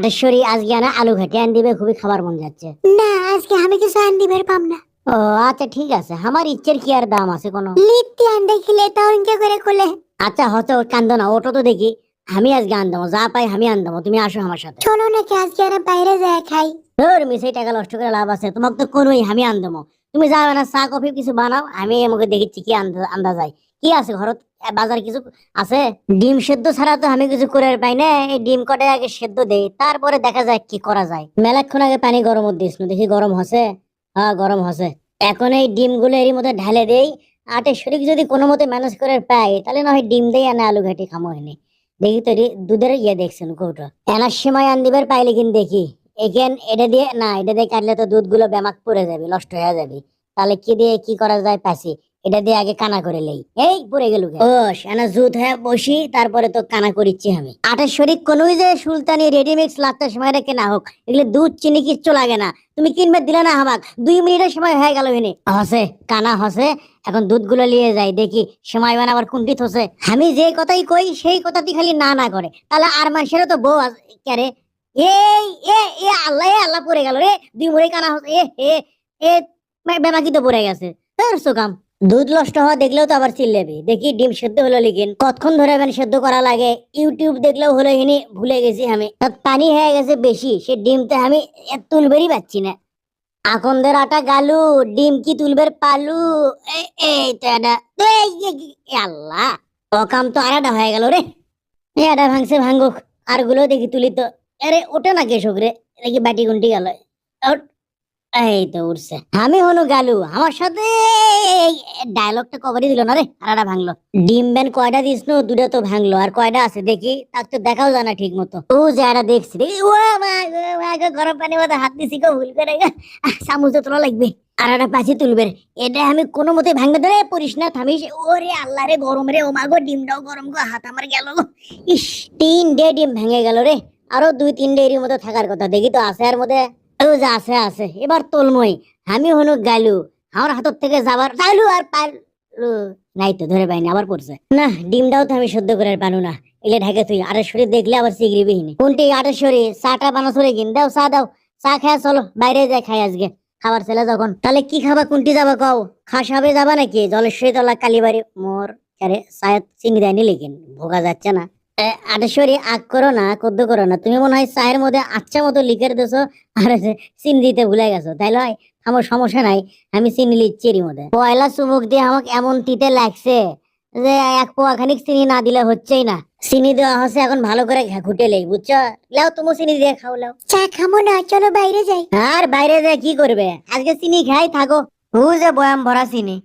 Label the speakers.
Speaker 1: আটেশ্বরী আজকে আনা আলু ঘাটে আন দিবে খুবই খাবার মন যাচ্ছে।
Speaker 2: না আজকে আমি কিছু আন দিবার পাম না।
Speaker 1: ও আচ্ছা ঠিক আছে। আমার ইচ্ছের কি আর দাম আছে কোনো?
Speaker 2: লিপ্তি আন দেখিলে তাও ইনকে করে কোলে।
Speaker 1: আচ্ছা হয়তো কান্দো না ওটা তো দেখি। আমি আজকে আন দেবো যা পাই আমি আন দেবো তুমি আসো আমার সাথে।
Speaker 2: চলো নাকি আজকে আর বাইরে যায় খাই।
Speaker 1: ধর মিশাই টাকা নষ্ট করে লাভ আছে তোমাকে তো কোনোই আমি আন দেবো। তুমি যাবে না চা, কফি কিছু বানাও, আমি আমাকে দেখিচ্ছি কি আন্দা- আন্দাজ যায় কি আছে ঘরত? বাজার কিছু আছে? ডিম সেদ্ধ ছাড়া তো আমি কিছু করে পাই না। এই ডিম কটে আগে সেদ্ধ দেই, তারপরে দেখা যায় কি করা যায়। মেলাক্ষণ আগে পানি গরম দিস, দেখি গরম হসে? হ্যাঁ গরম হসে। এখন এই ডিমগুলো এরই মধ্যে ঢালে দেই আটে শরীর যদি কোনো মতে ম্যানেজ করে পাই তাহলে না হয় ডিম দেই আর না আলু ঘাটি খামো হয়নি দেখি তো দুধের ইয়ে দেখছেন কৌটো। এনার সময় আন দিবার পাইলে কিন্তু দেখি। এখান এটা দিয়ে না এটা দিয়ে কাটলে তো দুধগুলো ব্যামাক পড়ে যাবে নষ্ট হয়ে যাবে। তাহলে কি দিয়ে কি করা যায় পাশে এটা দিয়ে আগে কানা করে লই। এই পড়ে গেল ও সেনা জুত হয়ে বসি তারপরে তো কানা করিচ্ছি আমি। আটের শরীর কোনোই যে সুলতানি রেডিমিক্স লাগতে সময় রেখে না হোক এগুলো দুধ চিনি কিচ্ছু লাগে না। তুমি কিনবে দিলে না আমাক। দুই মিনিটের সময় হয়ে গেল এনে। হসে কানা হসে এখন দুধগুলো নিয়ে যাই দেখি সময় মানে আবার কুণ্ঠিত হসে। আমি যে কথাই কই সেই কথাটি খালি না না করে। তাহলে আর মানুষেরও তো বউ ক্যারে এই, এ এ, আল্লাহ আল্লাহ গেল রে। দুই এ বেমাকি তো পড়ে গেছে। দুধ নষ্ট হওয়া দেখলেও তো আবার চিল্লেবি। দেখি ডিম সেদ্ধ হলো লিখিন। কতক্ষণ ধরে মানে সেদ্ধ করা লাগে? ইউটিউব দেখলেও হলো হিনি, ভুলে গেছি আমি। পানি হয়ে গেছে বেশি, সে ডিমতে আমি তুলবেরই পাচ্ছি না। আকন্দের আটা গালু, ডিম কি তুলবের পালু? এই তো এটা আল্লাহ। অকাম তো আরাটা হয়ে গেল রে। এ আটা ভাঙছে ভাঙ্গুক আরগুলো দেখি তুলি তো। আরে, ওটা না কেশক রে দেখি বাটি গুন্টি গেল? এই তো উঠছে আমি হনু গালু। আমার সাথে ডায়লগটা কভারই দিল না রে? আরাটা ভাঙলো। ডিম ব্যান কয়টা দিস নো? দুটা তো ভাঙলো। আর কয়টা আছে দেখি? তার তো দেখাও যায় না ঠিক মতো ও যারা দেখছি। দেখি, ও গরম পানি মতো হাত দিছি গো, ভুল করে চামচে তোলা লাগবে। আর একটা পাশে তুলবে। এটা আমি কোনো মতে ভাঙবে ধরে পড়িস না, থামিস। ওরে আল্লাহ রে, গরম রে। ও মা গো, ডিমটাও গরম গো, হাত আমার গেল। ইস তিন ডে ডিম ভেঙে গেল রে। আরও দুই, তিন ডে এর মতো থাকার কথা। দেখি তো আছে আর মধ্যে। আছে আছে। এবার তোলমই আমি হনু গালু আমার হাতর থেকে যাবার চালু আর পালু নাই তো, ধরে পাইনি, আবার পড়ছে। না, ডিমটাও তো আমি সহ্য করে পানু না। এলে ঢাকে তুই আটেশ্বরী দেখলে আবার সিগরিবি হিনি কোনটি আটেশ্বরী চাটা বানা সরে কিন দাও, চা দাও। চা খায় চলো, বাইরে যাই খাই আজকে। খাবার ছেলে যখন। তাহলে কি খাবা, কোনটি যাবা কও? খাস হবে যাবা নাকি? জলেশ্বরী তলা কালীবাড়ি মোর আরে সায়াত চিনি দেয়নি লেকিন। ভোগা যাচ্ছে না। আটেশ্বরী আগ করো না কদ্দ করো না। তুমি মনে হয় চায়ের মধ্যে আচ্ছা মতো লিখে দেছো আর চিনি দিতে ভুলে গেছো। তাই লয় আমার সমস্যা নাই আমি চিনি লিখছি এরই মধ্যে। পয়লা চুমুক দিয়ে আমাকে এমন তিতে লাগছে যে এক পোয়া খানিক চিনি না দিলে হচ্ছেই না। চিনি দেওয়া হচ্ছে এখন ভালো করে ঘুটে লেই বুঝছ? লাও তুমি চিনি দিয়ে খাও লাও।
Speaker 2: চা খামো না চলো বাইরে যাই।
Speaker 1: আর বাইরে যায় কি করবে? আজকে চিনি খাই থাকো। হু যে বয়াম ভরা চিনি।